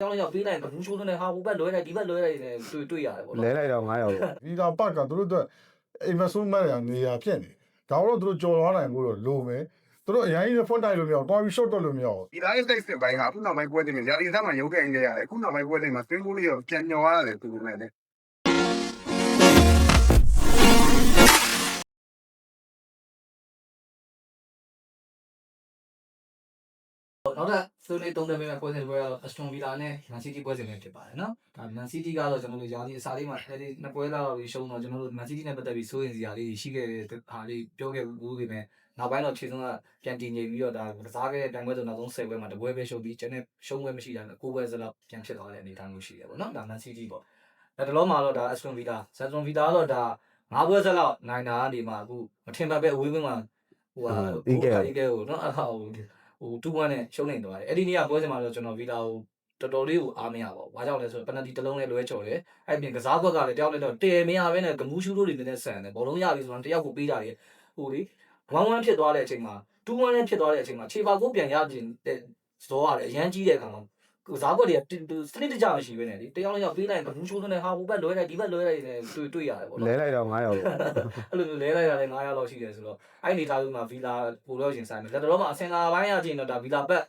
ကျောင်းလေးရောက်ပေးလိုက်ဘူးချိုးသွင်းတဲ့ဟာဟိုဘက်လွဲလိုက်ဒီဘက်လွဲလိုက်နေတွေ့တွေ့ရတယ်ပေါ့လဲနော်လိုက်တော့9ရောက်ပေါ့ဗီလာပတ်ကသူတို့အတွက် investment ရနေရာဖြစ်နေဒါတော့သူတို့ကြော်သွားနိုင်ဖို့တော့လိုမယ်သူတို့အရင်ကြီးဖွင့်တိုက်လို့မရအောင်တွားပြီး short တော့လို့မရအောင်ဒီတိုင်း state စစ်ပိုင်းကအခုနောက်ပိုင်းပွဲတင်နေရာဒီသားမှာရုပ်ခဲ့နေရတယ်အခုနောက်ပိုင်းပွဲတင်မှာ twin goal လေးတော့ပြန်ညော်ရတယ်သူကလ နောက်ထပ်ဆွေးနွေးသုံးသပ်ပေးမယ့်ပွဲစဉ်တွေကတော့ Aston Villa နဲ့ Man City ပွဲစဉ်တွေဖြစ်ပါတယ်နော်ဒါ Man City ကတော့ကျွန်တော်တို့ရာသီအစားလေးမှာအဲဒီနှစ်ပွဲလောက်ပြီးရှုံးတော့ကျွန်တော်တို့ Man City နဲ့ပတ်သက်ပြီးစိုးရင်စရာလေးရှိခဲ့တဲ့ဟာလေးပြောခဲ့ဘူးပေမဲ့နောက်ပိုင်းတော့ခြေစုံကပြန်တည်ငြိမ်ပြီးတော့ဒါကစားခဲ့တဲ့တိုင်ပွဲဆိုနောက်ဆုံး10ပွဲမှာတပွဲပဲရှုံးပြီးကျန်တဲ့ရှုံးပွဲမရှိတာနဲ့9ပွဲစလောက်ပြန်ဖြစ်သွားတဲ့အနေအထားမျိုးရှိတယ်ပေါ့နော်ဒါ Man City ပေါ့ဒါတလုံးမှာတော့ဒါ Aston Villa Aston Villa ကတော့ဒါ၅ပွဲစလောက်နိုင်တာကနေမှအခုမထင်မှတ်ပဲအဝေးကွင်းမှာဟိုဟာအေးကဲကိုနော်အဲ့ဟာဟို ဟို2-1နဲ့ရှုံးနေသွားတယ်အဲ့ဒီနေ့ကပွဲစဉ်မှာတော့ကျွန်တော်ဗီလာကိုတော်တော်လေးကိုအားမရပါဘူး။ဘာကြောင့်လဲဆိုတော့ပနတီတစ်လုံးနဲ့လွဲချော်တယ်။အဲ့ပြင်ကစားဘက်ကလည်းတယောက်နဲ့တော့တဲမရဘဲနဲ့ဂမူးရှူးတို့တွေနဲ့ဆန်တယ်။ဘောလုံးရပြီဆိုတော့တယောက်ကိုပေးကြတယ်။ဟိုလေ1-1ဖြစ်သွားတဲ့အချိန်မှာ2-1နဲ့ဖြစ်သွားတဲ့အချိန်မှာခြေပါကိုပြန်ရခြင်းတဲ့ဇောရတယ်အရန်ကြီးတဲ့အခါမှာ ကစားဘက်တွေကစနစ်တကျမရှိဘဲနဲ့လေတယောက်နဲ့ယောက်ပေးလိုက်ဂမူးရှူးနဲ့ဟာဟိုဘက်လွဲလိုက်ဒီဘက်လွဲလိုက်နေတွေ့တွေ့ရတယ်ပေါ့နော်လဲလိုက်တော့9ရောက်ပေါ့အဲ့လိုမျိုးလဲလိုက်တာလည်း900လောက်ရှိတယ်ဆိုတော့အဲ့ဒီအနေထားမျိုးမှာဗီလာပိုလို့ရှင်ဆိုင်တယ်လက်တော်မှာအစင်ကာပိုင်းရချင်းတော့ဒါဗီလာဘက်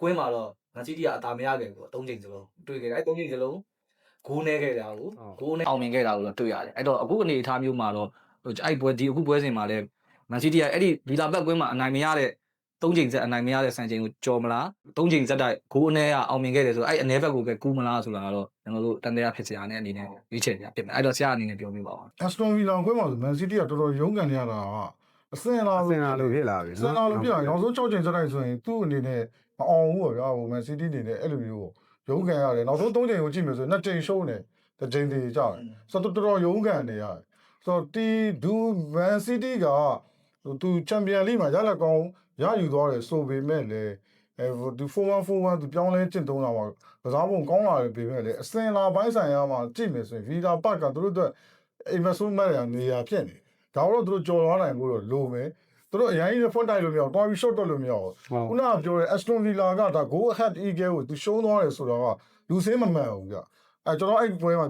ကွင်းမှာတော့မန်စီးတီးကအသာမရခဲ့ဘူးပေါ့၃ချိန်စလုံးတွေ့ခဲ့တယ်အဲ့၃ချိန်စလုံးဂိုးနေခဲ့တာကိုဂိုးနေအောင်မြင်ခဲ့တာကိုတော့တွေ့ရတယ်အဲ့တော့အခုအနေအထားမျိုးမှာတော့ဟိုအဲ့ပွဲဒီအခုပွဲစဉ်မှာလည်းမန်စီးတီးကအဲ့ဒီဗီလာဘက်ကွင်းမှာအနိုင်မရတဲ့ ၃ချိန်ဆက်အနိုင်မရတဲ့စံချိန်ကိုကြော်မလား၃ချိန်ဆက်တိုက်ဂိုးအနည်းကအောင်မြင်ခဲ့တယ်ဆိုတော့အဲ့အနေဘက်ကိုပဲကူးမလားဆိုတာကတော့ကျွန်တော်တို့တန်တရားဖြစ်စရာနဲ့အနေနဲ့ရွေးချယ်ကြပြင်မယ်အဲ့တော့ဆရာအနေနဲ့ပြောပြပါဦး Aston Villa ခွဲမှာဆို Man City ကတော်တော်ရုန်းကန်နေရတာကအစင်လာအစင်လာလို့ဖြစ်လာပြီအစင်လာလို့ပြရအောင်ဆုံး6ချိန်စတိုက်ဆိုရင်သူ့အနေနဲ့မအောင်ဘူးပေါ့ဗျာဟို Man City အနေနဲ့အဲ့လိုမျိုးရုန်းကန်ရတယ်နောက်ဆုံး3ချိန်ကိုကြည့်မယ်ဆိုရင်2ချိန်ရှုံးတယ်တစ်ချိန်တည်းကြတယ်ဆိုတော့တော်တော်ရုန်းကန်နေရတယ်ဆိုတော့ဒီဒူ Man City ကသူချန်ပီယံလိမှာရလက်ကောင်း ရယူသွားတယ်ဆိုပေမဲ့လည်းအဲဒီ4-1-4-1သူပြောင်းလဲကျင့်သုံးတာပါကစားပုံကောင်းလာတယ်ပေမဲ့လည်းအစင်လာပိုင်းဆိုင်ရာမှာကြည့်မယ်ဆိုရင် Villa Park ကသူတို့အတွက် investment ရနေရာဖြစ်နေဒါတော့သူတို့ကြော်သွားနိုင်ဖို့တော့လိုမယ်သူတို့အရင်ကြီးဖွင့်တိုက်လို့မရအောင်တွားပြီး short တော့လို့မရအောင်ဟုတ်ခုနကပြောတဲ့ Aston Villa ကဒါ goal ahead eagle ကိုသူရှုံးသွားတယ်ဆိုတော့ကလူစင်းမမှန်ဘူးကြအဲကျွန်တော်အဲ့ပွဲမှာ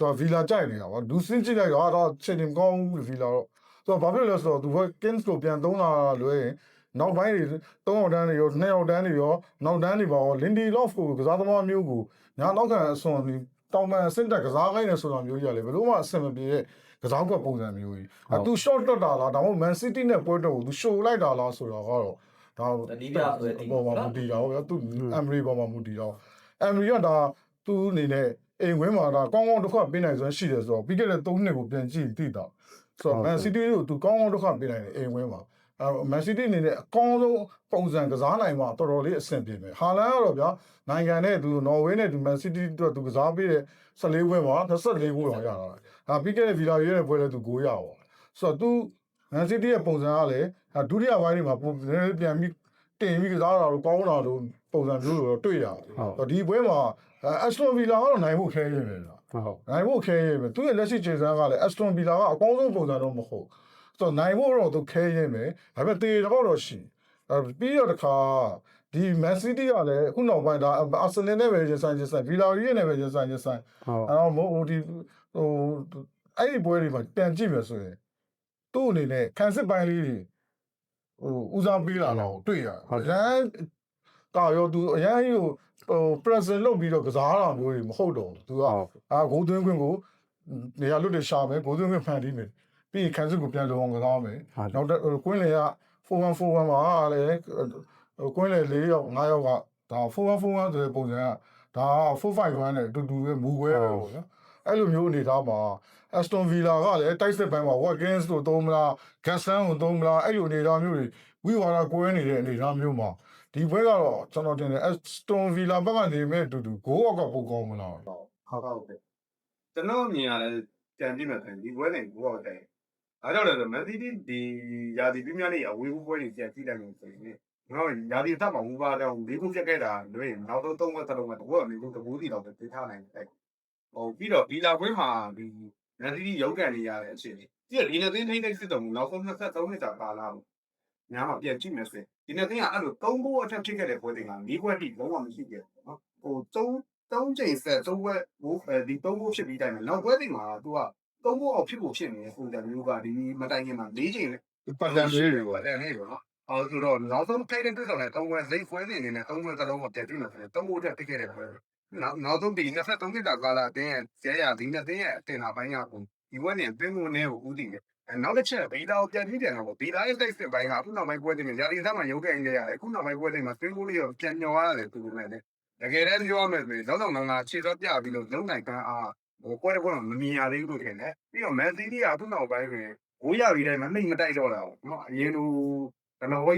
တော့ Villa ကြိုက်နေတာပါလူစင်းကြည့်လိုက်တော့တော့ချိန်နေမကောင်းဘူး Villa တော့ဆိုတော့ဘာဖြစ်လဲဆိုတော့သူက Kings ကိုပြန်သုံးလာလွဲရင် နောက်ပိုင်းတွေ၃ယောက်တန်းတွေရော၂ယောက်တန်းတွေရောနောက်တန်းတွေပါရော Lindy Loft ကိုကစားသမားမျိုးကိုညာနောက်ခံအစွန်ဒီတောင်ပန်အဆင့်တက်ကစားခိုင်းနေဆိုတာမျိုးကြီးရလေဘယ်လို့မှအဆင်မပြေတဲ့ကစားကွက်ပုံစံမျိုးကြီးအဲသူ short တက်တာလားဒါမှမဟုတ် Man City နဲ့ပွဲတော့ကိုသူ show လိုက်တာလားဆိုတော့ကတော့ဒါတနည်းပြဆိုတဲ့ဒီပေါ်မှာမူတည်တာဟုတ်ဗျာသူ Emery ပေါ်မှာမူတည်တော့ Emery ကဒါသူ့အနေနဲ့အိမ်ဝင်းမှာဒါကောင်းကောင်းတစ်ခါပေးနိုင်စွမ်းရှိတယ်ဆိုတော့ပြီးခဲ့တဲ့၃နှစ်ကိုပြန်ကြည့်သိတာဆိုတော့ Man City ကိုသူကောင်းကောင်းတစ်ခါပေးနိုင်တယ်အိမ်ဝင်းမှာ အဲ Man City အနေနဲ့အကောင်းဆုံးပုံစံကစားနိုင်မှာတော်တော်လေးအဆင်ပြေမယ်ဟာလန်ကတော့ဗျာနိုင်ငံနဲ့သူနော်ဝေးနဲ့သူ Man City တို့သူကစားပေးတဲ့14ဝင်းမှာ24ဝင်းတော့ရတာဒါပြီးခဲ့တဲ့ Villa ရဲ့ပွဲလဲသူ9ရပါဆိုတော့သူ Man City ရဲ့ပုံစံကလည်းအဲဒုတိယပိုင်းတွေမှာပုံနည်းနည်းပြန်ပြီးတင်ပြီးကစားတာတော့ကောင်းတာတော့ပုံစံမျိုးလိုတော့တွေ့ရတယ်။ဆိုတော့ဒီပွဲမှာအဲ Aston Villa ကတော့နိုင်ဖို့ခဲရမယ်လားဟုတ်ဟုတ်။နိုင်ဖို့ခဲရမယ်။သူရဲ့လက်ရှိခြေစမ်းကလည်း Aston Villa ကအကောင်းဆုံးပုံစံတော့မဟုတ်။ ဆိုတော့နိုင်ဖို့တော့သူခဲရမယ်။ဒါပေမဲ့တေတော့တော့ရှိ။အဲပြီးတော့တခါဒီ Man City ကလည်းအခုနောက်ပိုင်းဒါ Arsenal နဲ့ပဲရင်ဆိုင်ရင်ဆိုင် Villa ရဲ့နဲ့ပဲရင်ဆိုင်ရင်ဆိုင်ဟုတ်အဲ့တော့မို့ဟိုဒီဟိုအဲ့ဒီပွဲတွေမှာပြန်ကြည့်မယ်ဆိုရင်သူ့အနေနဲ့ခံစစ်ပိုင်းလေးတွေဟိုဦးစားပေးလာတော့တွေ့ရတယ်။ရန်ကာရောသူအရန်ကြီးကိုဟို present လုပ်ပြီးတော့ကစားတာမျိုးတွေမဟုတ်တော့ဘူး။ तू ကအာဂိုးသွင်းခွင့်ကိုနေရာလွတ်တွေရှာမယ်ဂိုးသွင်းခွင့်ဖန်တီးမယ်။ ပြီးရင်ခံစစ်ကိုပြန်လုံအောင်ကစားမယ်။နောက်တော့ကွင်းလေက4141မှာလည်းဟိုကွင်းလေ၄ယောက်၅ယောက်ကဒါ4141ဆိုတဲ့ပုံစံကဒါ451နဲ့အတူတူပဲမူခွဲပဲပေါ့နော်။အဲ့လိုမျိုးအနေထားမှာ Aston Villa ကလည်းတိုက်စစ်ပိုင်းမှာ Watkins ကိုသုံးမလား Gaston ကိုသုံးမလားအဲ့လိုအနေထားမျိုးတွေဝိဝါဒကွဲနေတဲ့အနေထားမျိုးမှာဒီဘက်ကတော့ကျွန်တော်တင်တယ် Aston Villa ဘက်ကနေမဲ့အတူတူ goal out ကပိုကောင်းမလားဟုတ်ဟုတ်ကဲ့ကျွန်တော်အမြင်ကလည်းကြံပြည့်မယ်ဆိုရင်ဒီပွဲနေဘောတော့တယ် အားကြောင့်လည်းမန်စီးတီးဒီယာဒီပြင်းများနေအဝေးပွဲတွေကြံကြည့်လိုက်လို့ဆိုရင်ငါယာဒီသက်မှာဝူပါတော့လေးခုပြက်ခဲ့တာလွေးနောက်ဆုံးသုံးဝက်သလုံးကတဘောလေးခုတဘူးစီတော့ပြေးထားနိုင်တယ်ဟိုပြီးတော့ဒီလာပွဲမှာဒီမန်စီးတီးရုပ်ကန်နေရတဲ့အခြေအနေဒီကဒီနေ့သိန်းထိန်းသိမ်းစစ်တော်မူနောက်ဆုံး23နှစ်ကြာပါလာလို့ညာမှာပြန်ကြည့်မယ်ဆိုရင်ဒီနေ့သိန်းကအဲ့လိုသုံးဖို့အထက်ဖြစ်ခဲ့တဲ့ပွဲတွေက၄ခွက်တိလုံးဝမရှိခဲ့ဘူးနော်ဟိုသုံးသုံးချိန်ဆက်သုံးဘွဲဘိုးအဲဒီသုံးဘိုးဖြစ်ပြီးတိုင်းမှာနောက်ဘွဲတွေမှာ तू က သုံးဘိုးအောင်ဖြစ်ဖို့ဖြစ်နေတဲ့ပုံစံမျိုးကဒီမတိုင်ခင်မှာ၄ချိန်ပတ်စံလေးတွေပေါ့တယ်နေပေါ့နော်အော်ဆိုတော့နောက်ဆုံးထိုင်တဲ့တွေ့ဆောင်တဲ့သုံးဘွဲစိတ်ဖွဲနေနေတဲ့သုံးဘွဲသလုံးကိုပြန်ကြည့်လို့ဆိုရင်သုံးဘိုးတက်တိခဲ့တဲ့ဘွဲနောက်နောက်ဆုံးဒီ23နှစ်တာကာလအတင်းရဲ့ကျဲရဒီနဲ့တင်းရဲ့အတင်လာပိုင်းကကိုဒီဘွဲနေအတင်းကိုနေကိုဦးတည်တယ်အဲနောက်တစ်ချက်ဗီလာကိုပြန်ကြည့်တယ်တော့ဗီလာရဲ့စိတ်စစ်ပိုင်းကအခုနောက်ပိုင်းပွဲတွေမှာရာဒီသားမှာရုပ်ကင်ကြရတယ်အခုနောက်ပိုင်းပွဲတွေမှာသင်းကိုလေးကိုပြန်ညော်ရတယ်သူကလည်းတကယ်တမ်းပြောရမယ်ဆိုရင်လောက်တော့ငါငါခြေတော့ပြပြီးလို့လုံနိုင်ကန်းအား ကွဲကွဲမမြင်ရသေးဘူးလို့ထင်တယ်ပြီးတော့မန်စီးတီးကအခုနောက်ပိုင်းတွင်ဂိုးရပြီးတိုင်းမနှိမ်မတိုက်တော့တာပေါ့နော်အရင်လိုတနဝိ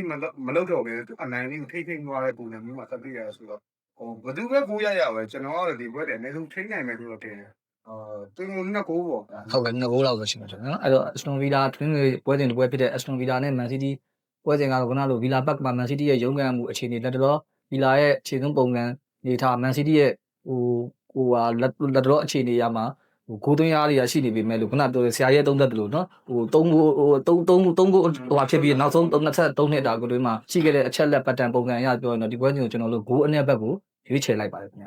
မလုပ်တော့ပဲအနိုင်လေးကိုထိထိသွားတဲ့ပုံစံမျိုးမှာသတိရဆိုတော့ဟိုဘယ်သူပဲဂိုးရရပဲကျွန်တော်ကတော့ဒီဘက်တည်းအနည်းဆုံးထိနိုင်မယ်လို့ထင်တယ်အာသူနှစ်ကိုပေါ့ဟုတ်ကဲ့နှစ်ကိုလောက်ဆိုရှိမှာကျွန်တော်အဲ့တော့ Aston Villa Twin ပွဲစဉ်တစ်ပွဲဖြစ်တဲ့ Aston Villa နဲ့ Man City ပွဲစဉ်ကတော့ခုနလို Villa Park မှာ Man City ရဲ့ရုန်းကန်မှုအခြေအနေလက်တော် Villa ရဲ့ခြေစွမ်းပုံစံနေထား Man City ရဲ့ဟို ဟိုဟာလက်လက်တော်အခြေအနေရမှာဟိုဂိုးသွင်းအားတွေကရှိနေပြီမဲ့လို့ခုနပြောတဲ့ဆရာရဲ့သုံးသက်တယ်လို့နော်ဟိုသုံးဖို့ဟိုသုံးသုံးသုံးဖို့ဟိုဟာဖြစ်ပြီးနောက်ဆုံး23နှစ်တာကိုတွင်းမှာရှိခဲ့တဲ့အချက်လက်ပတ်တန်ပုံစံအရပြောရင်တော့ဒီပွဲစဉ်ကိုကျွန်တော်တို့ဂိုးအနည်းဘက်ကိုရွေးချယ်လိုက်ပါတယ်ခင်ဗျ